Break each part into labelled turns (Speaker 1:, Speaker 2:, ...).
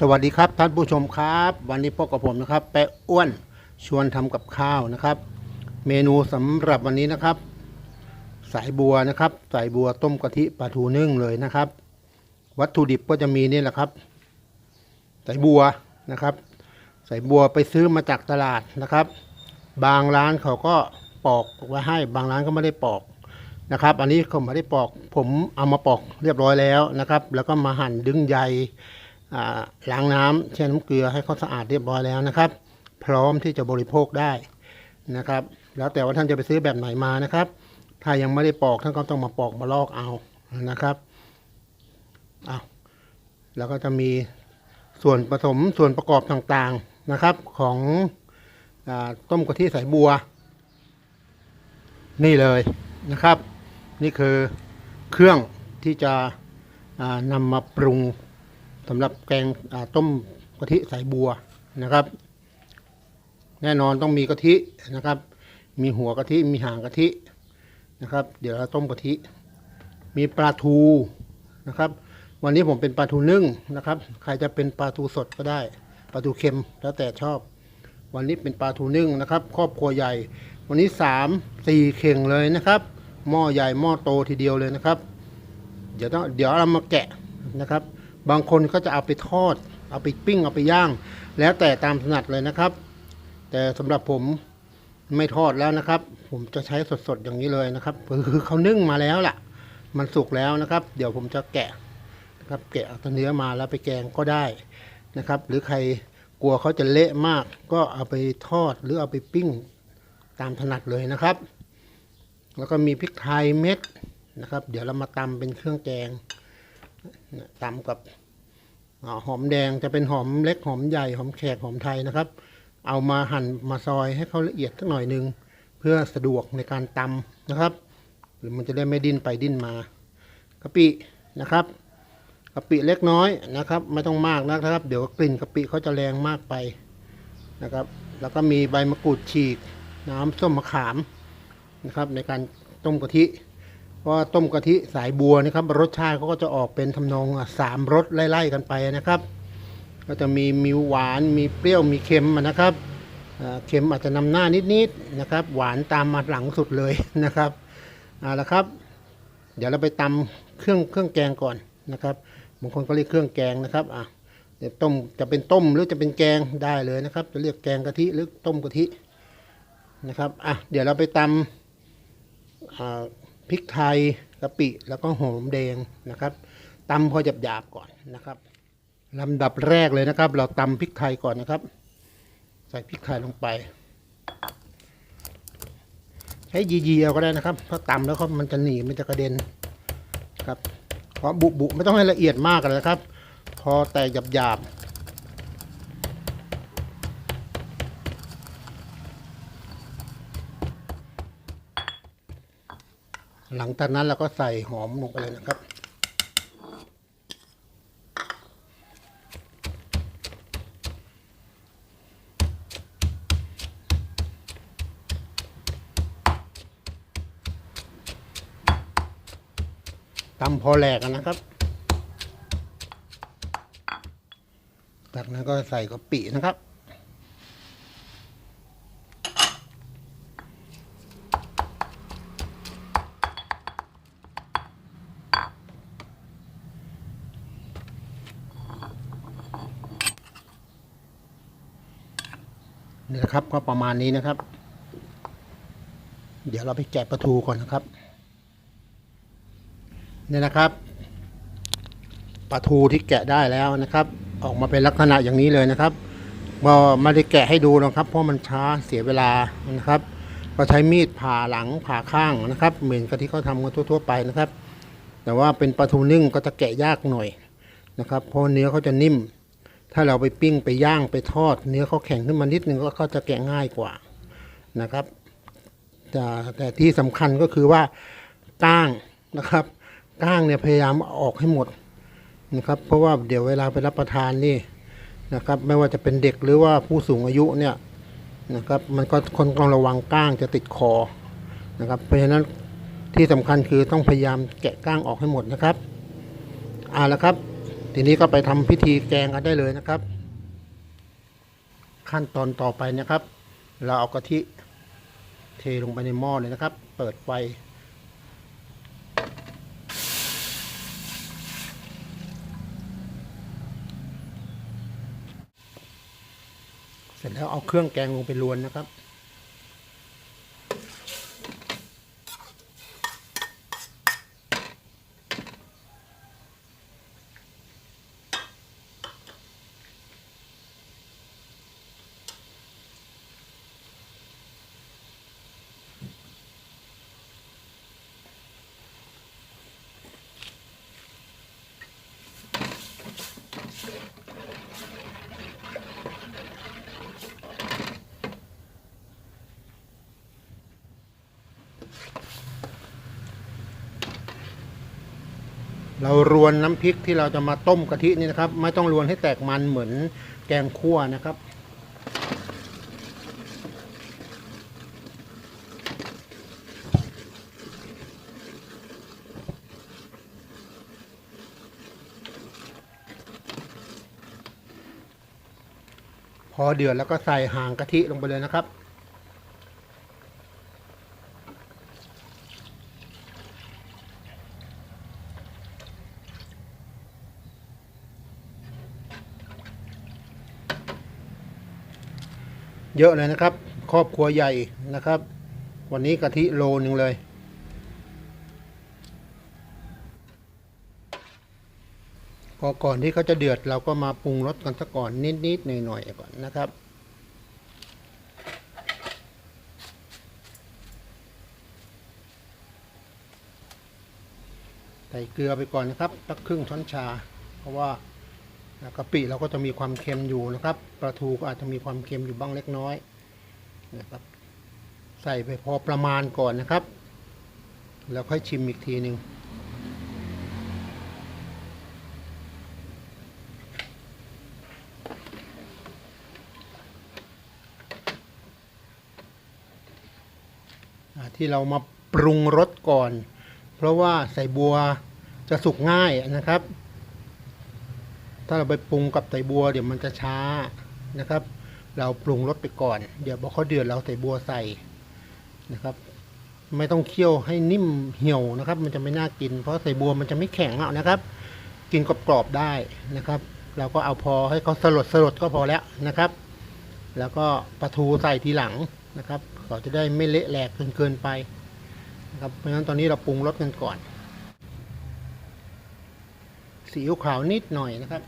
Speaker 1: สวัสดีครับท่านผู้ชมครับ วันนี้พบกับผมนะครับ แปะอ้วนชวนทำกับข้าวนะครับ เมนูสำหรับวันนี้นะครับ สายบัวนะครับ สายบัวต้มกะทิปลาทูนึ่งเลยนะครับ วัตถุดิบก็จะมีนี่แหละครับ สายบัวนะครับ สายบัวไปซื้อมาจากตลาดนะครับ บางร้านเขาก็ปอกไว้ให้บางร้านก็ไม่ได้ปอกนะครับ อันนี้เขาไม่ได้ปอก ผมเอามาปอกเรียบร้อยแล้วนะครับ แล้วก็มาหั่นดึงใยอ่ ล้างน้ำแช่น้ำเกลือให้เขาสะอาดเรียบร้อยแล้วนะครับ พร้อมที่จะบริโภคได้นะครับ แล้วแต่ว่าท่านจะไปซื้อแบบไหนมานะครับ ถ้ายังไม่ได้ปอกท่านก็ต้องมาปอกมาลอกเอานะครับเอาแล้วก็จะมีส่วนผสมส่วนประกอบต่างๆนะครับของอต้มกะทิสายบัว นี่เลยนะครับ นี่คือเครื่องที่จะนำมาปรุง สำหรับแกงต้มกะทิสายบัวนะครับ แน่นอนต้องมีกะทินะครับ มีหัวกะทิมีหางกะทินะครับ เดี๋ยวเราต้มกะทิ มีปลาทูนะครับ วันนี้ผมเป็นปลาทูนึ่งนะครับ ใครจะเป็นปลาทูสดก็ได้ปลาทูเค็มแล้วแต่ชอบ วันนี้เป็นปลาทูนึ่งนะครับ ครอบครัวใหญ่ วันนี้สามสี่เข่งเลยนะครับหม้อใหญ่หม้อโตทีเดียวเลยนะครับ เดี๋ยวต้องเดี๋ยวเรามาแกะนะครับ บางคนก็จะเอาไปทอด เอาไปปิ้ง เอาไปย่าง แล้วแต่ตามถนัดเลยนะครับ แต่สำหรับผมไม่ทอดแล้วนะครับ ผมจะใช้สดๆอย่างนี้เลยนะครับ คือเขานึ่งมาแล้วล่ะ มันสุกแล้วนะครับ เดี๋ยวผมจะแกะนะครับ แกะเอาตัวเนื้อมาแล้วไปแกงก็ได้นะครับ หรือใครกลัวเขาจะเละมาก ก็เอาไปทอดหรือเอาไปปิ้งตามถนัดเลยนะครับ แล้วก็มีพริกไทยเม็ดนะครับ เดี๋ยวเรามาตำเป็นเครื่องแกง ตำกับอหอมแดงจะเป็นหอมเล็กหอมใหญ่หอมแขกหอมไทยนะครับ เอามาหั่นมาซอยให้เขาละเอียดสักหน่อยหนึ่งเพื่อสะดวกในการตำนะครับ หรือมันจะได้ไม่ดิ้นไปดิ้นมากะปินะครับกะปิเล็กน้อยนะครับ ไม่ต้องมากนะครับ เดี๋ยวกลิ่นกะปิเขาจะแรงมากไปนะครับ แล้วก็มีใบมะกรูดฉีก น้ำส้มมะขามนะครับ ในการต้มกะทิ ว่าต้มกะทิสายบัวนะครับ รสชาติเขาก็จะออกเป็นทำนองสามรสไล่ๆกันไปนะครับ ก็จะมีมีหวานมีเปรี้ยวมีเค็มนะครับเค็มอาจจะนำหน้านิดๆนะครับ หวานตามมาหลังสุดเลยนะครับเอาละครับ เดี๋ยวเราไปตำเครื่องเครื่องแกงก่อนนะครับบางคนก็เรียกเครื่องแกงนะครับอะเดี๋ยวต้มจะเป็นต้มหรือจะเป็นแกงได้เลยนะครับ จะเรียกแกงกะทิหรือต้มกะทินะครับอะเดี๋ยวเราไปตำอ่า พริกไทยกะปิแล้วก็หอมแดงนะครับตำพอหยาบๆก่อนนะครับลำดับแรกเลยนะครับ เราตำพริกไทยก่อนนะครับ ใส่พริกไทยลงไป ใช้ยีๆเอาก็ได้นะครับเพราะตำแล้วเขามันจะหนีมันจะกระเด็นครับพราะบุบุไม่ต้องให้ละเอียดมากกันนะครับ พอแต่หยาบ หลังจากนั้นเราก็ใส่หอมลงไปเลยนะครับ ตำพอแหลกนะครับ จากนั้นก็ใส่กะปินะครับ นี่นะครับก็ประมาณนี้นะครับ เดี๋ยวเราไปแกะปลาทูก่อนนะครับนี่นะครับปลาทูที่แกะได้แล้วนะครับ ออกมาเป็นลักษณะอย่างนี้เลยนะครับก็ไม่ได้แกะให้ดูหรอกครับ เพราะมันช้าเสียเวลานะครับ ก็ใช้มีดผ่าหลังผ่าข้างนะครับ เหมือนกับที่เขาทำกันทั่ว ๆ ไปนะครับ แต่ว่าเป็นปลาทูนึ่งก็จะแกะยากหน่อยนะครับ เพราะเนื้อเขาจะนิ่ม ถ้าเราไปปิ้งไปย่างไปทอด เนื้อเขาแข็งขึ้นมานิดนึงก็เขาจะแกะง่ายกว่านะครับแต่แต่ที่สำคัญก็คือว่าก้างนะครับก้างเนี่ยพยายามอออกให้หมดนะครับเพราะว่าเดี๋ยวเวลาไปรับประทานนี่นะครับไม่ว่าจะเป็นเด็กหรือว่าผู้สูงอายุเนี่ยนะครับมันก็คนต้องระวังก้างจะติดคอนะครับเพราะฉะนั้นที่สำคัญคือต้องพยายามแกะก้างออกให้หมดนะครับเอาละครับ ทีนี้ก็ไปทำพิธีแกงกันได้เลยนะครับ ขั้นตอนต่อไปนะครับ เราเอากะทิเทลงไปในหม้อเลยนะครับ เปิดไฟเสร็จแล้วเอาเครื่องแกงลงไปรวนนะครับ เรารวนน้ำพริกที่เราจะมาต้มกะทินี่นะครับ ไม่ต้องรวนให้แตกมันเหมือนแกงคั่วนะครับพอเดือดแล้วก็ใส่หางกะทิลงไปเลยนะครับ เยอะเลยนะครับ ครอบครัวใหญ่นะครับ วันนี้กะทิโลนึงเลยพอก่อนที่เขาจะเดือดเราก็มาปรุงรสกันซะก่อนนิดๆหน่อยๆก่อนนะครับใส่เกลือไปก่อนนะครับสักครึ่งช้อนชา เพราะว่า กะปิเราก็จะมีความเค็มอยู่นะครับปลาทูก็อาจจะมีความเค็มอยู่บ้างเล็กน้อยนะครับ ใส่ไปพอประมาณก่อนนะครับ แล้วค่อยชิมอีกทีหนึ่งที่เรามาปรุงรสก่อน เพราะว่าใส่บัวจะสุกง่ายนะครับ ถ้าเราไปปรุงกับใส่บัวเดี๋ยวมันจะช้านะครับ เราปรุงรสไปก่อน เดี๋ยวพอเขาเดือดเราใส่บัวใส่นะครับ ไม่ต้องเคี่ยวให้นิ่มเหี่ยวนะครับ มันจะไม่น่ากิน เพราะใส่บัวมันจะไม่แข็งเอานะครับ กินกรอบๆได้นะครับ เราก็เอาพอให้เขาสลดสลดก็พอแล้วนะครับ แล้วก็ปลาทูใส่ทีหลังนะครับเขาจะได้ไม่เละแหลกเกินไปนะครับเพราะฉะนั้นตอนนี้เราปรุงรสกันก่อนซีอิ๊วขาวนิดหน่อยนะครับ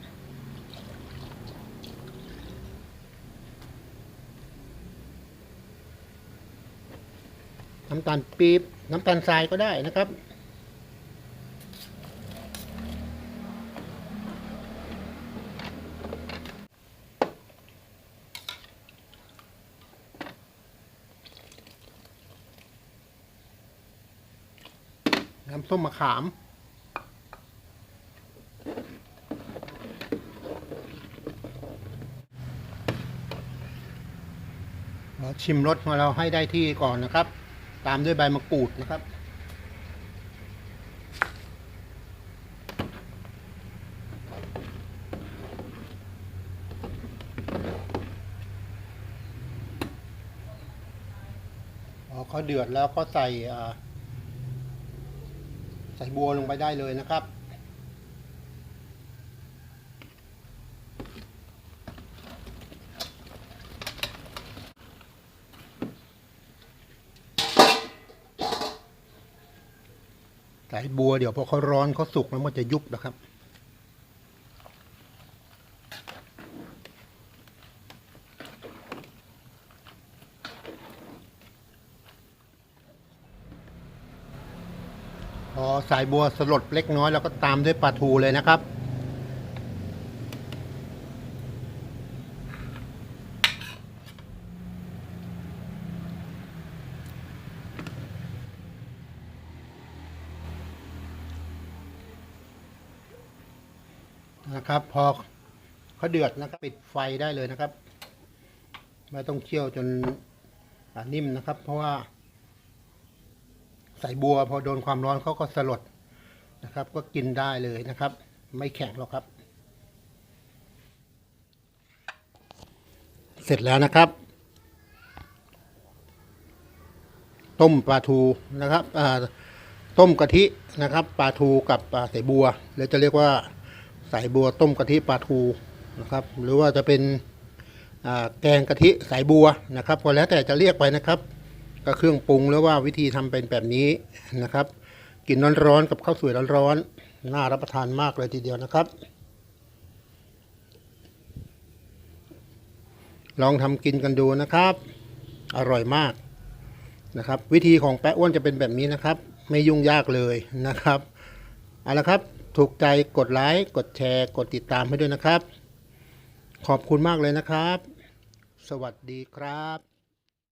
Speaker 1: น้ำตาลปี๊บน้ำตาลทรายก็ได้นะครับ น้ำส้มมะขามชิมรสของเราให้ได้ที่ก่อนนะครับ ตามด้วยใบมะกรูดนะครับ พอเขาเดือดแล้วก็ใส่ใส่บัวลงไปได้เลยนะครับ สายบัวเดี๋ยวพอเขาร้อนเขาสุกแล้วมันจะยุบนะครับ พอสายบัวสลดเล็กน้อย แล้วก็ตามด้วยปลาทูเลยนะครับ นะครับ พอเขาเดือดนะครับปิดไฟได้เลยนะครับ ไม่ต้องเคี่ยวจนนิ่มนะครับ เพราะว่า ใส่บัวพอโดนความร้อนเขาก็สลดนะครับ ก็กินได้เลยนะครับ ไม่แข็งหรอกครับ เสร็จแล้วนะครับ ต้มปลาทูนะครับต้มกะทินะครับปลาทูกับปลาใส่บัวหรือจะเรียกว่า สายบัวต้มกะทิปลาทูนะครับ หรือว่าจะเป็นแกงกะทิสายบัวนะครับพอแล้วแต่จะเรียกไปนะครับ ก็เครื่องปรุงหรือว่าวิธีทำเป็นแบบนี้นะครับ กินร้อนๆกับข้าวสวยร้อนๆน่ารับประทานมากเลยทีเดียวนะครับ ลองทำกินกันดูนะครับ อร่อยมากนะครับ วิธีของแปะอ้วนจะเป็นแบบนี้นะครับ ไม่ยุ่งยากเลยนะครับเอาละครับ ถูกใจกดไลค์กดแชร์ กดติดตามให้ด้วยนะครับ ขอบคุณมากเลยนะครับ สวัสดีครับ